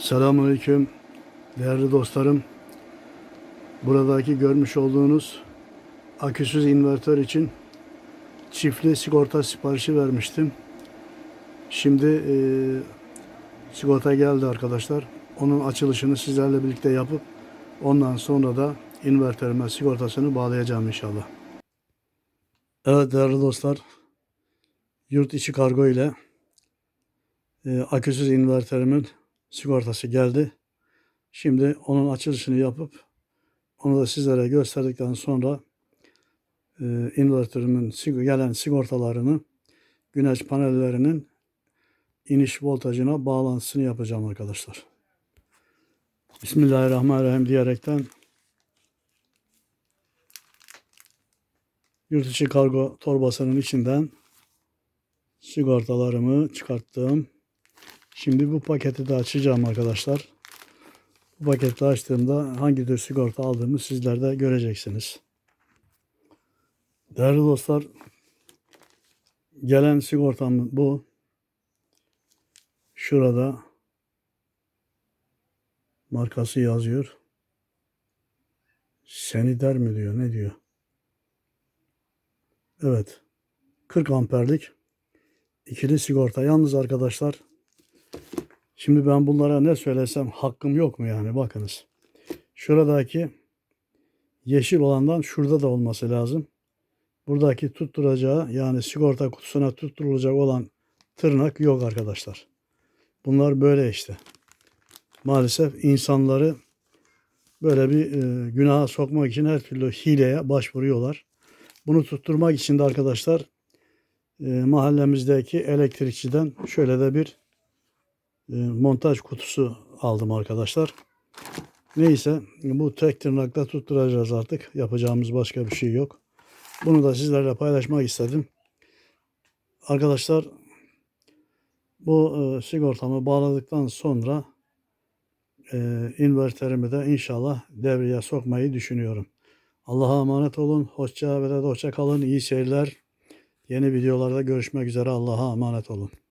Selamünaleyküm değerli dostlarım. Buradaki görmüş olduğunuz aküsüz invertör için çiftli sigorta siparişi vermiştim. Şimdi e, sigorta geldi arkadaşlar. Onun açılışını sizlerle birlikte yapıp ondan sonra da invertörüme sigortasını bağlayacağım inşallah. Evet değerli dostlar. Yurt içi kargo ile e, aküsüz invertörümün sigortası geldi. Şimdi onun açılışını yapıp onu da sizlere gösterdikten sonra e, invertörümün gelen sigortalarını güneş panellerinin iniş voltajına bağlantısını yapacağım arkadaşlar. Bismillahirrahmanirrahim diyerekten yurt içi kargo torbasının içinden sigortalarımı çıkarttım. Şimdi bu paketi de açacağım arkadaşlar. Bu paketi açtığımda hangi tür sigorta aldığımı sizler de göreceksiniz. Değerli dostlar, gelen sigortam bu. Şurada markası yazıyor. Seni der mi diyor, ne diyor? Evet. 40 amperlik ikili sigorta. Yalnız arkadaşlar Şimdi ben bunlara ne söylesem hakkım yok mu yani bakınız. Şuradaki yeşil olandan şurada da olması lazım. Buradaki tutturacağı yani sigorta kutusuna tutturulacak olan tırnak yok arkadaşlar. Bunlar böyle işte. Maalesef insanları böyle bir e, günaha sokmak için her türlü hileye başvuruyorlar. Bunu tutturmak için de arkadaşlar e, mahallemizdeki elektrikçiden şöyle de bir montaj kutusu aldım arkadaşlar. Neyse bu tek tırnakla tutturacağız artık. Yapacağımız başka bir şey yok. Bunu da sizlerle paylaşmak istedim. Arkadaşlar bu e, sigortamı bağladıktan sonra e, inverterimi de inşallah devreye sokmayı düşünüyorum. Allah'a emanet olun. Hoşça ve de hoşça kalın. İyi seyirler. Yeni videolarda görüşmek üzere. Allah'a emanet olun.